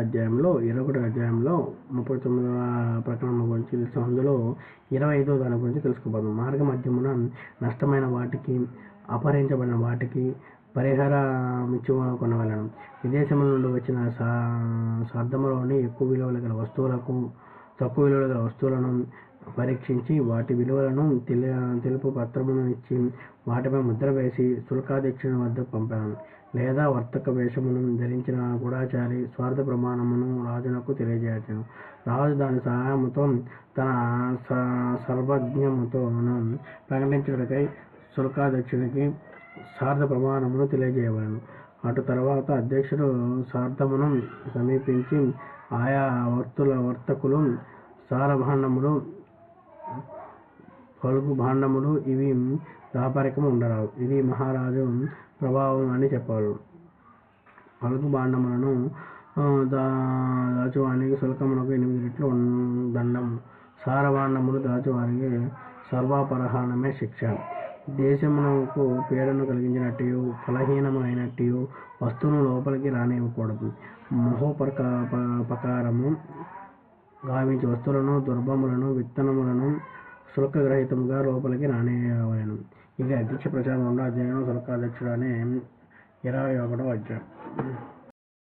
అధ్యాయంలో ఇరవై ఒకటో అధ్యాయంలో ముప్పై తొమ్మిదవ ప్రకటన గురించి తెలుసు అందులో ఇరవై ఐదో దాని గురించి తెలుసుకోబోతుంది మార్గ మధ్యమున నష్టమైన వాటికి అపహరించబడిన వాటికి పరిహారం ఇచ్చి కొనవలను విదేశముల నుండి వచ్చిన సా సార్థములోని ఎక్కువ విలువలు గల వస్తువులకు తక్కువ విలువలు గల వస్తువులను పరీక్షించి వాటి విలువలను తెలి తెలుపు పత్రమును ఇచ్చి వాటిపై ముద్ర వేసి శుల్కాధ్యక్షుని వద్ద పంపాను. లేదా వర్తక వేషమును ధరించిన గూఢాచారి స్వార్థ ప్రమాణమును రాజునకు తెలియజేయను రాజు దాని సహాయముతో తన స- సర్వజ్ఞముతో ప్రకటించుటకై శుల్కాధ్యక్షునికి సార్థ ప్రమాణమును తెలియజేయవలను అటు తర్వాత అధ్యక్షుడు సార్థమును సమీపించి ఆయా వర్తుల వర్తకులు సారభాండములు పలుకు భాండములు ఇవి దాపరికము ఉండరావు. ఇది మహారాజు ప్రభావం అని చెప్పారు పలుకు భాండములను దా దాచువానికి శుల్కములకు ఎనిమిది రెట్లు దండం. సారభాండములు దాచువానికి సర్వాపరహానమే శిక్ష. దేశమునకు పీడను కలిగించినట్టు ఫలహీనమైనట్టు వస్తువును లోపలికి రానివ్వకూడదు. మహోపరక ప- పకారము గావించి వస్తువులను దుర్భములను విత్తనములను శుల్కగ్రహితముగా లోపలికి రానివ్వలేను ఇది అధ్యక్ష ప్రచారం రెండో అధ్యాయం శుల్కాధ్యక్షుడు అనే ఇరవై ఒకటో అధ్యాయం.